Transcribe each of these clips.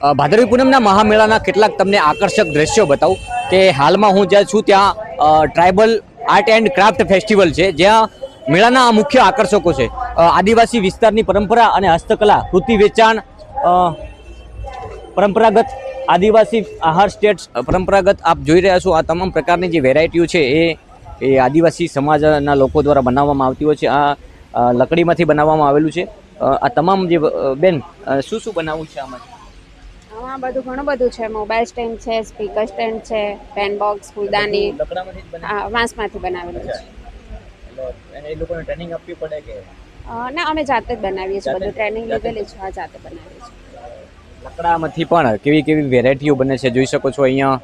ભાદરવી પૂનમના મહામેળાના કેટલાક તમને આકર્ષક દ્રશ્યો બતાવું કે હાલમાં હું જ્યાં છું ત્યાં tribal art and craft festival છે, જ્યાં મેળાના મુખ્ય આકર્ષકો છે. આદિવાસી વિસ્તારની પરંપરા અને હસ્તકલા, કૃતિ વેચાણ પરંપરાગત આદિવાસી આહાર સ્ટેટ્સ પરંપરાગત આપ જોઈ રહ્યા છો આ તમામ પ્રકારની જે વેરાયટીઓ છે એ એ આદિવાસી સમાજના લોકો દ્વારા બનાવવામાં આવતી હોય છે. આ લકડીમાંથી બનાવવામાં આવેલું છે. આ તમામ જે બેન શું શું બનાવવું છે આમાં? આમાં બધું ઘણું બધું છે. મોબાઈલ સ્ટેન્ડ છે સ્પીકર સ્ટેન્ડ છે પેન બોક્સ ફૂલદાની આ વાંસમાંથી બનાવેલું છે. એ લોકોને ટ્રેનિંગ આપવી પડે કે? ના અમે જાતે જ બનાવીએ છીએ. બધું ટ્રેનિંગ? લીધેલી છે હા જાતે બનાવીએ છીએ. લકડામાંથી પણ કેવી કેવી વેરાયટીઓ બને છે? જોઈ શકો છો અહીંયા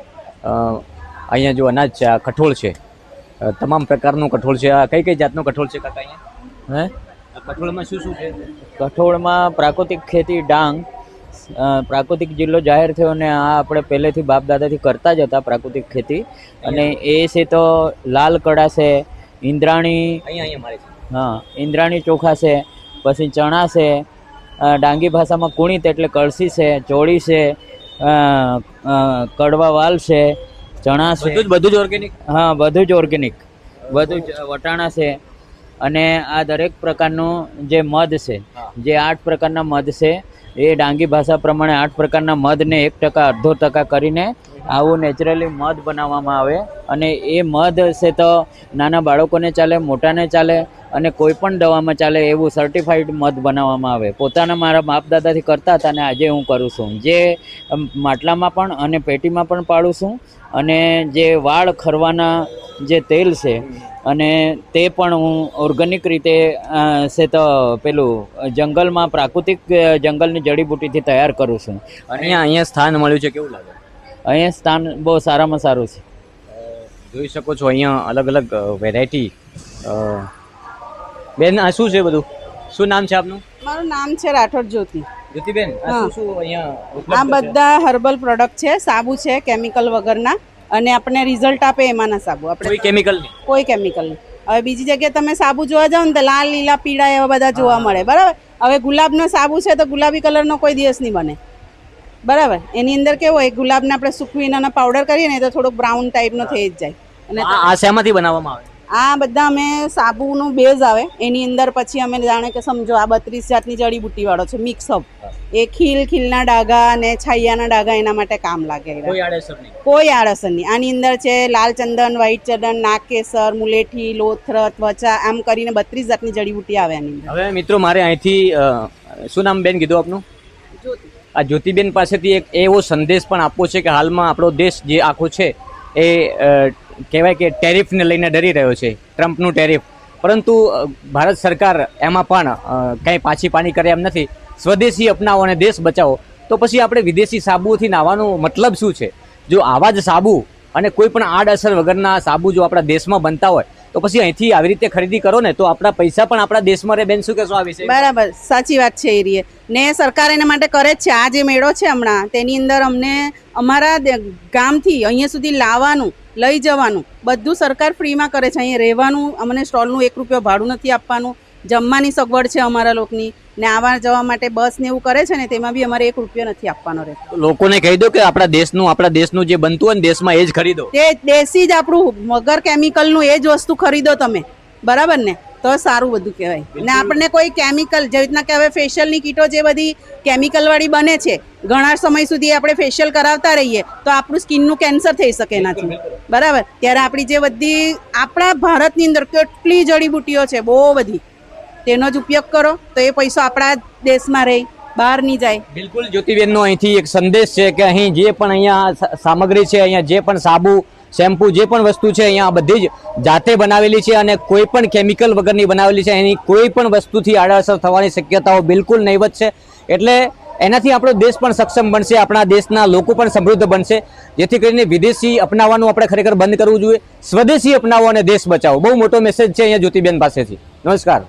અહીંયા જો અનાજ છે આ કઠોળ છે. તમામ પ્રકારનું કઠોળ છે. આ કઈ કઈ જાતનું કઠોળ છે કાકા અહીંયા? હે? કઠોળમાં શું શું છે? કઠોળમાં પ્રાકૃતિક ખેતી ડાંગ પ્રાકૃતિક જિલ્લો જાહેર થયો અને આ આપણે પહેલેથી બાપ દાદાથી કરતા જ હતા પ્રાકૃતિક ખેતી. અને એ છે તો લાલ કડા છે ઇન્દ્રાણી હા ઇન્દ્રાણી ચોખા છે પછી ચણા છે ડાંગી ભાષામાં કુણિત એટલે કળસી છે ચોળી છે કડવા વાલ છે ચણા છે. બધું જ બધું જ ઓર્ગેનિક હા બધું જ ઓર્ગેનિક બધું જ વટાણા છે. અને આ દરેક પ્રકારનું જે મધ છે જે આઠ પ્રકારના મધ છે એ ડાંગી ભાષા પ્રમાણે આઠ પ્રકારના મધને એક ટકા અડધો ટકા કરીને આવું નેચરલી મધ બનાવવામાં આવે અને એ મધ છે તો નાના બાળકોને ચાલે, મોટાને ચાલે અને કોઈ પણ દવામાં ચાલે એવું સર્ટિફાઈડ મધ બનાવવામાં આવે. પોતાના મારા બાપ દાદાથી કરતા હતા અને આજે હું કરું છું. જે માટલામાં પણ અને પેટીમાં પણ પાડું છું અને જે વાળ ખરવાના જે તેલ છે અને તે પણ હું ઓર્ગેનિક રીતે છે તો પેલું જંગલમાં પ્રાકૃતિક જંગલની જડીબુટીથી તૈયાર કરું છું. અને અહીંયા સ્થાન મળ્યું છે. કેવું લાગે? અહીંયા સ્થાન બહુ સારામાં સારું છે. જોઈ શકો છો અહીંયા અલગ અલગ વેરાયટી બેન આ શું છે બધું? શું નામ છે આપનું? મારું નામ છે રાઠોડ જ્યોતિ. જ્યોતિબેન. શું અહીંયા આ બધા હર્બલ પ્રોડક્ટ છે સાબુ છે કેમિકલ વગરના અને આપણે રિઝલ્ટ આપે એમાંના સાબુ. કોઈ આપણે કેમિકલ કોઈ કેમિકલ નહીં. હવે બીજી જગ્યાએ તમે સાબુ જોવા જાઓ ને તો લાલ લીલા પીળા એવા બધા જોવા મળે. બરાબર? હવે ગુલાબનો સાબુ છે તો ગુલાબી કલરનો કોઈ દિવસ નહીં બને. બરાબર. એની અંદર કેવું હોય ગુલાબને આપણે સૂકવીને પાવડર કરીએ ને તો થોડોક બ્રાઉન ટાઈપનો થઈ જ જાય. અને આ શેમાંથી બનાવવામાં આવે? આ બધા અમે સાબુનું બેઝ આવે. એની અંદર પછી અમે જાણે કે સમજો આ બત્રીસ જાતની જડીબુટ્ટી વાળો છે મિક્સ અપ એ ખીલ ખીલના ડાઘા અને છાયાના ડાઘા એના માટે કામ લાગે કોઈ આળસર નહીં. આની અંદર છે લાલ ચંદન વ્હાઈટ ચંદન નાગકેસર મુલેઠી લોથર ત્વચા આમ કરીને બત્રીસ જાતની જડીબુટ્ટી આવે એની અંદર. હવે મિત્રો મારે અહીંથી શું નામ બેન કીધું આપનું? આ જ્યોતિબેન પાસેથી એક એવો સંદેશ પણ આપવો છે કે હાલમાં આપણો દેશ જે આખો છે એ કહેવાય કે ટેરિફને લઈને ડરી રહ્યો છે, ટ્રમ્પનું ટેરિફ. પરંતુ ભારત સરકાર એમાં પણ કંઈ પાછી પાણી કરે એમ નથી. સ્વદેશી અપનાવો અને દેશ બચાવો. તો પછી આપણે વિદેશી સાબુથી નાવાનો મતલબ શું છે? જો આવા જ સાબુ અને કોઈ પણ આડઅસર વગરના સાબુ જો આપણા દેશમાં બનતા હોય તો પછી અહીંથી આવી રીતે ખરીદી કરો ને, તો આપણા પૈસા પણ આપણા દેશમાં રહે. બેન, શું કહેશો આ વિશે? બરાબર, સાચી વાત છે એ રીએ ને સરકાર એના માટે કરે જ છે. આ જે મેળો છે હમણાં, તેની અંદર અમને અમારા ગામથી અહીંયા સુધી લાવવાનું, લઈ જવાનું, બધું સરકાર ફ્રીમાં કરે છે. અહીંયા રહેવાનું, અમને સ્ટોલનું એક રૂપિયો ભાડું નથી આપવાનું. જમવાની સગવડ છે અમારા લોકોની. ને આવવા જવા માટે બસ ને એવું કરે છે ને તેમાં બી અમારે એક રૂપિયો નથી આપવાનો રહે લોકોને કહી દો કે આપણા દેશનું આપણા દેશનું જે બનતું હોય ને દેશમાં એ જ ખરીદો. તે દેશી જ આપણું મગર કેમિકલનું એ જ વસ્તુ ખરીદો તમે. બરાબર ને? તો સારું બધું કહેવાય. ને આપણને કોઈ કેમિકલ જેવી રીતના કે હવે ફેશિયલની કીટો જે બધી કેમિકલવાળી બને છે ઘણા સમય સુધી આપણે ફેશિયલ કરાવતા રહીએ તો આપણું સ્કિનનું કેન્સર થઈ શકે એનાથી. બરાબર? ત્યારે આપણી જે બધી આપણા ભારતની અંદર કેટલી જડીબુટ્ટીઓ છે બહુ બધી. તેનો જ ઉપયોગ કરો, તો એ પૈસો આપણા દેશમાં રહે, બહાર નહીં જાય. બિલકુલ, જ્યોતિબેનનો અહીંથી એક સંદેશ છે કે અહીં જે પણ અહીંયા સામગ્રી છે, અહીંયા જે પણ સાબુ, શેમ્પુ, જે પણ વસ્તુ છે, અહીંયા બધી જ જાતે બનાવેલી છે અને કોઈ પણ કેમિકલ વગરની બનાવેલી છે, એની કોઈ પણ વસ્તુથી આડઅસર થવાની શક્યતાઓ બિલકુલ નહીવત છે. એટલે એનાથી આપણો દેશ પણ સક્ષમ બનશે, આપણા દેશના લોકો પણ સમૃદ્ધ બનશે. જેથી કરીને વિદેશી અપનાવવાનું આપણે ખરેખર બંધ કરવું જોઈએ. સ્વદેશી અપનાવો અને દેશ બચાવો. બહુ મોટો મેસેજ છે અહીંયા જ્યોતિબેન પાસેથી. નમસ્કાર.